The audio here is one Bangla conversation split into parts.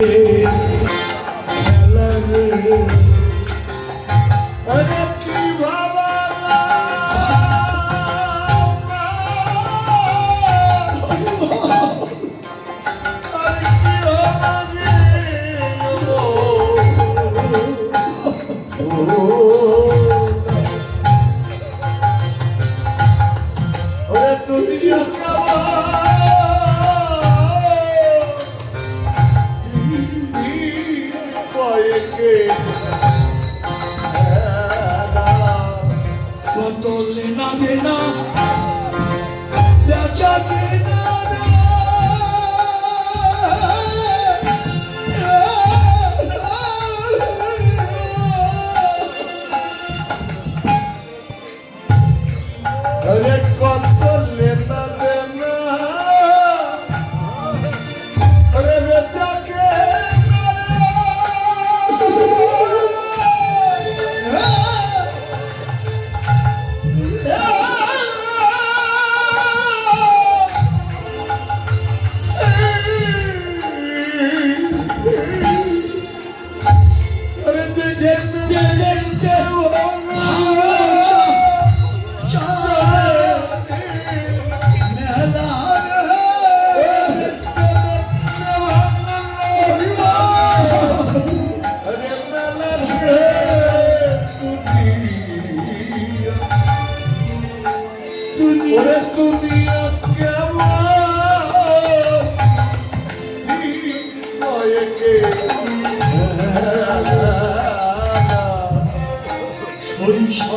Thank you. কত লেনা দেনা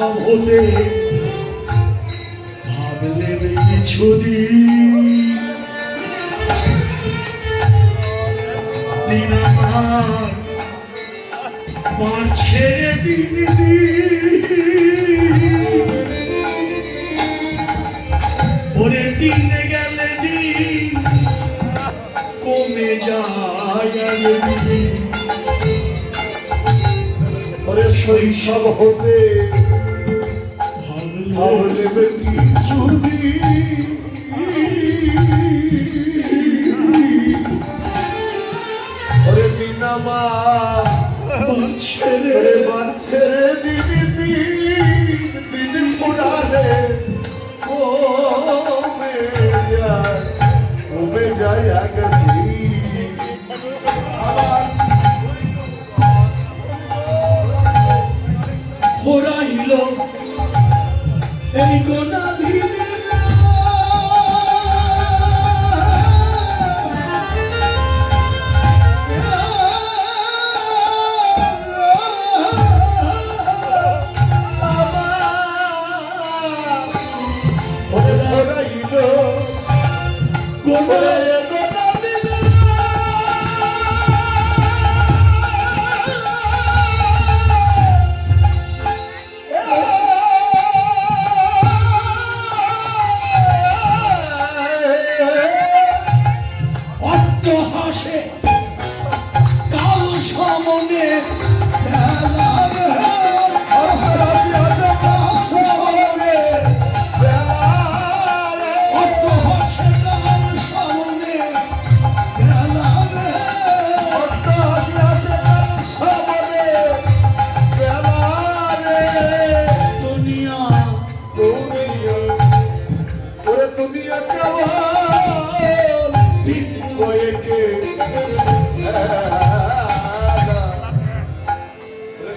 শৈশব হতে ভাবলেন কিছুদিন দিন রে দিন ওরে দিন গেলে কমে যায় শৈশব হতে ভাবলে ভাবলে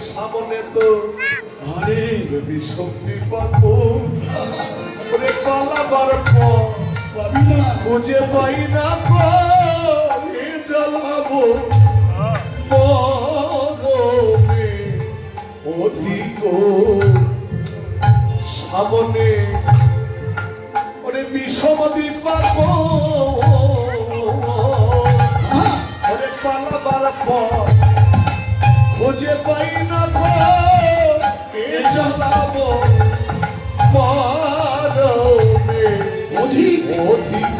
সামনে তো আরে যদি শক্তি পাবো ওরে পালাবার পর খুঁজে পাই না গো এ জ্বালাবো। মরমে পালাবার পর খুঁজে পাই না জ্বালাবো অধিক। অধিক।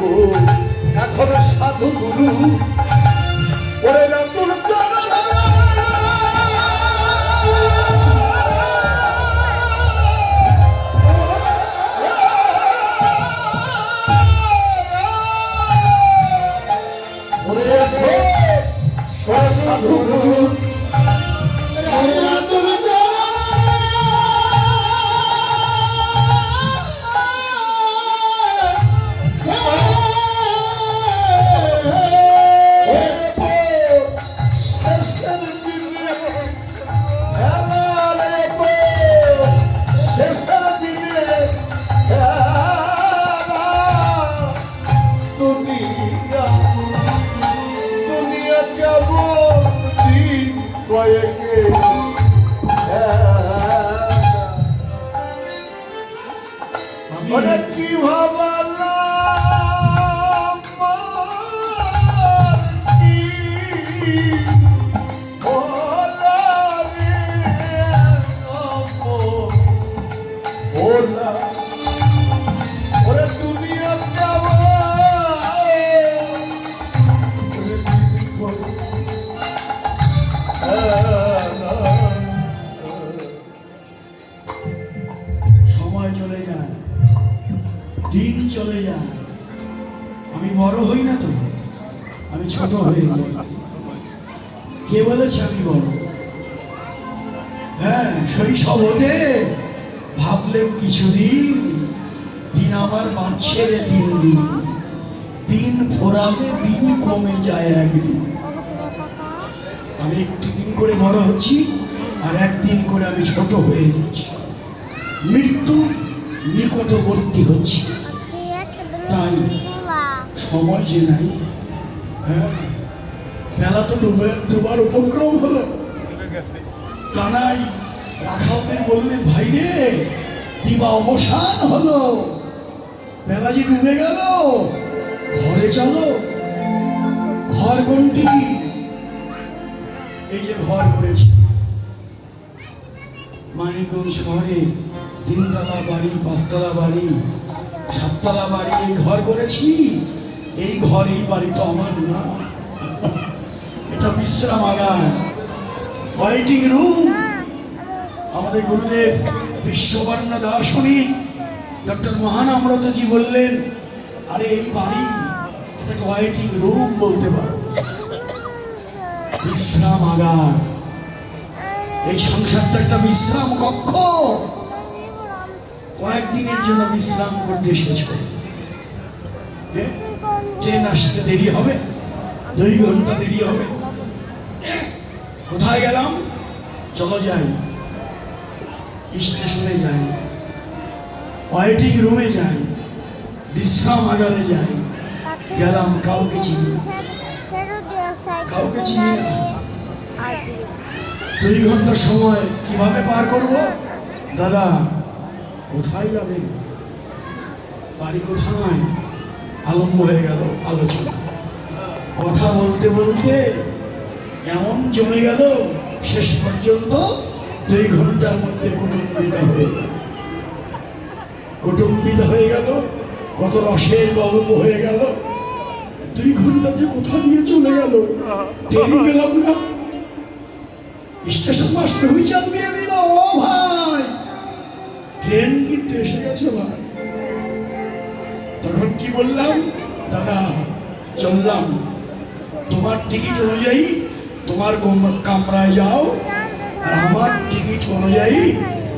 এখন সাধু গুরু সময় চলে যায়, দিন চলে যায়। আমি বড় হই না তো, আমি ছোট হয়ে কে বলেছে আমি বড়? হ্যাঁ শৈশব হতে ভাবলেন কিছুদিন, দিন আমার বাড়ছে রে দিন দিন দিন ফোরালে দিন কমে যায় একদিন। আমি একটি দিন করে বড় হচ্ছি, আর একদিন করে আমি ছোট হয়ে যাচ্ছি। মৃত্যু নিকটবর্তী হচ্ছে। তাই সময় যে নাই হ্যাঁ? বেলা তো ডুবে ডুবার উপক্রম হলো। কানাই রাখালদের বললেন, ভাই রে, দিবা অবসান হলো। বেলা যে ডুবে গেল ঘরে চলো। ঘর কোনটি? এই যে ঘর করেছি। মানিকগঞ্জ শহরে তিনতলা বাড়ি, পাঁচতলা বাড়ি, সাততলা বাড়ি এই ঘর করেছি। এই ঘর, এই বাড়ি তো আমার না। এটা বিশ্রামাগার ওয়াইটিং রুম আমাদের গুরুদেব বিশ্ববর্ণ দার্শনিক ডক্টর মহান মহানাম্রতজি বললেন, আরে, এই বাড়ি ওয়াইটিং রুম বলতে পারো। বিশ্রামাগার এই সংসারটা একটা বিশ্রাম কক্ষ। কয়েকদিনের জন্য বিশ্রাম করতে এসেছ এ? ট্রেন আসতে দেরি হবে। দুই ঘণ্টা দেরি হবে? কোথায় গেলাম? চলো যাই। স্টেশনে যাই। ওয়েটিং রুমে যাই। বিশ্রাম আগারে যাই। গেলাম, কাউকে চিনি কাউকে চিনি দুই ঘণ্টার সময় কীভাবে পার করব? দাদা, কোথায় যাবে? বাড়ি কোথায়? আলম্ব হয়ে গেল আলোচনা। কথা বলতে বলতে এমন জমে গেল, শেষ পর্যন্ত দুই ঘণ্টার মধ্যে কুটুম্বিতা হয়ে গেল। কুটুম্বিতা হয়ে গেল কত রসের গল্প হয়ে গেল। দুই ঘণ্টা যে কোথা দিয়ে চলে গেল। টেরি গেলাম না। স্টেশন মাস্টার হুইচাল দিয়ে দিল ও ভাই। ট্রেন কিন্তু এসে গেছে ভাই। তখন কি বললাম? দাদা, চললাম। তোমার টিকিট অনুযায়ী তোমার কামরায় যাও। আর আমার টিকিট অনুযায়ী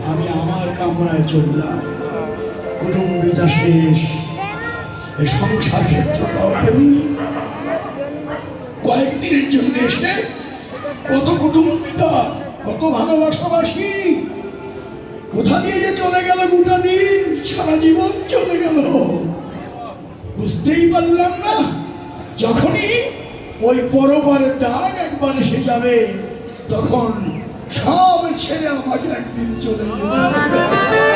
আমি আমার কামরায় চললাম। কুটুম্বিতা শেষ। এই সংসার কয়েকদিনের জন্য এসে কত কুটুম্বিতা, কত ভালোবাসাবাসী, কোথা দিয়ে যে চলে গেল গোটা দিন, সারা জীবন চলে গেল। বুঝতেই পারলাম না, যখনই ওই পরবারের ডাক একবার এসে যাবে, তখন সব ছেড়ে আমাকে একদিন চলে যাবে।